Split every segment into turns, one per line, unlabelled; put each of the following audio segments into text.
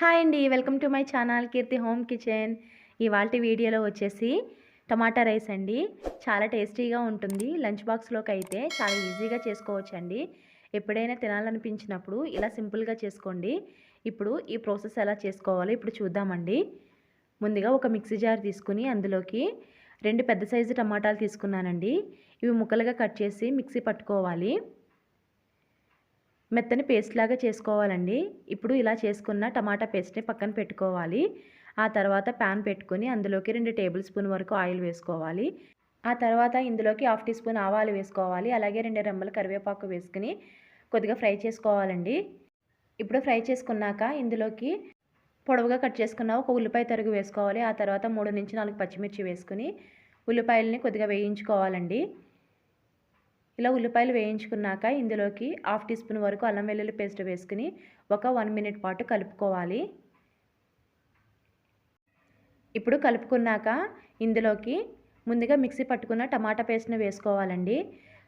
Hi అండి welcome to my channel Keerthi home kitchen. ఇవాళ వీడియోలో వచ్చేసి టమాటా రైస్ అండి. చాలా టేస్టీగా ఉంటుంది. లంచ్ బాక్స్లోకి అయితే చాలా ఈజీగా చేసుకోవచ్చు అండి ఎప్పుడైనా తినాలనిపించినప్పుడు ఇలా సింపుల్గా చేసుకోండి. ఇప్పుడు ఈ ప్రాసెస్ ఎలా చేసుకోవాలో ఇప్పుడు చూద్దామండి. ముందుగా ఒక మిక్సీ జార్ తీసుకుని అందులోకి రెండు పెద్ద సైజు టమాటాలు తీసుకున్నానండి. ఇవి ముక్కలుగా కట్ చేసి మిక్సీ పట్టుకోవాలి. మెత్తని పేస్ట్ లాగా చేసుకోవాలండి. ఇప్పుడు ఇలా చేసుకున్న టమాటా పేస్ట్ని పక్కన పెట్టుకోవాలి. ఆ తర్వాత ప్యాన్ పెట్టుకొని అందులోకి రెండు టేబుల్ స్పూన్ వరకు ఆయిల్ వేసుకోవాలి. ఆ తర్వాత ఇందులోకి హాఫ్ టీ స్పూన్ ఆవాలు వేసుకోవాలి. అలాగే రెండు రెమ్మల కరివేపాకు వేసుకుని కొద్దిగా ఫ్రై చేసుకోవాలండి. ఇప్పుడు ఫ్రై చేసుకున్నాక ఇందులోకి పొడవుగా కట్ చేసుకున్న ఒక ఉల్లిపాయ తరుగు వేసుకోవాలి. ఆ తర్వాత మూడు నుంచి నాలుగు పచ్చిమిర్చి వేసుకుని ఉల్లిపాయలని కొద్దిగా వేయించుకోవాలండి. ఇలా ఉల్లిపాయలు వేయించుకున్నాక ఇందులోకి హాఫ్ టీ స్పూన్ వరకు అల్లం వెల్లుల్లి పేస్ట్ వేసుకుని ఒక వన్ మినిట్ పాటు కలుపుకోవాలి. ఇప్పుడు కలుపుకున్నాక ఇందులోకి ముందుగా మిక్సీ పట్టుకున్న టమాటా పేస్ట్ని వేసుకోవాలండి.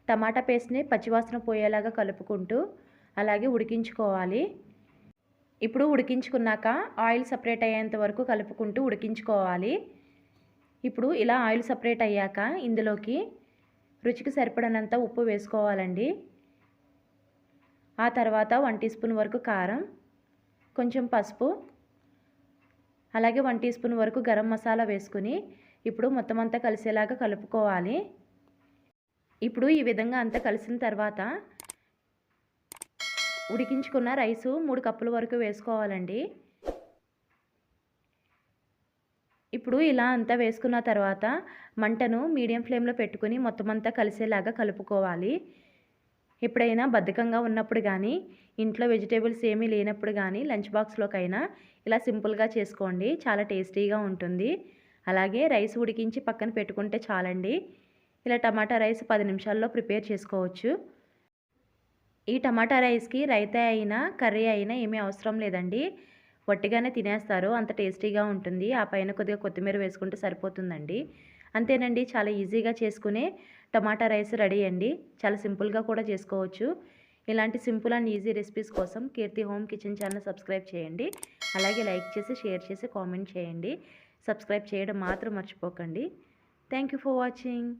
టమాటా పేస్ట్ని పచ్చివాసన పోయేలాగా కలుపుకుంటూ అలాగే ఉడికించుకోవాలి. ఇప్పుడు ఉడికించుకున్నాక ఆయిల్ సపరేట్ అయ్యేంత వరకు కలుపుకుంటూ ఉడికించుకోవాలి. ఇప్పుడు ఇలా ఆయిల్ సపరేట్ అయ్యాక ఇందులోకి రుచికి సరిపడినంత ఉప్పు వేసుకోవాలండి. ఆ తర్వాత వన్ టీ స్పూన్ వరకు కారం కొంచెం పసుపు అలాగే వన్ టీ స్పూన్ వరకు గరం మసాలా వేసుకుని ఇప్పుడు మొత్తం అంతా కలిసేలాగా కలుపుకోవాలి. ఇప్పుడు ఈ విధంగా అంతా కలిసిన తర్వాత ఉడికించుకున్న రైసు మూడు కప్పుల వరకు వేసుకోవాలండి. ఇప్పుడు ఇలా అంతా వేసుకున్న తర్వాత మంటను మీడియం ఫ్లేమ్లో పెట్టుకుని మొత్తం అంతా కలిసేలాగా కలుపుకోవాలి. ఎప్పుడైనా బద్ధకంగా ఉన్నప్పుడు కానీ ఇంట్లో వెజిటేబుల్స్ ఏమీ లేనప్పుడు కానీ లంచ్ బాక్స్లోకైనా ఇలా సింపుల్గా చేసుకోండి. చాలా టేస్టీగా ఉంటుంది. అలాగే రైస్ ఉడికించి పక్కన పెట్టుకుంటే చాలండి. ఇలా టమాటా రైస్ పది నిమిషాల్లో ప్రిపేర్ చేసుకోవచ్చు. ఈ టమాటా రైస్కి రైతా అయినా కర్రీ అయినా ఏమీ అవసరం లేదండి. వట్టిగానే తినేస్తారు అంత టేస్టీగా ఉంటుంది. ఆ పైన కొద్దిగా కొత్తిమీర వేసుకుంటే సరిపోతుందండి. అంతేనండి చాలా ఈజీగా చేసుకునే టమాటా రైస్ రెడీ అండి. చాలా సింపుల్గా కూడా చేసుకోవచ్చు. ఇలాంటి సింపుల్ అండ్ ఈజీ రెసిపీస్ కోసం Keerthi home kitchen channel subscribe చేయండి. అలాగే లైక్ చేసి షేర్ చేసి కామెంట్ చేయండి. సబ్స్క్రైబ్ చేయడం మాత్రం మర్చిపోకండి. Thank for watching.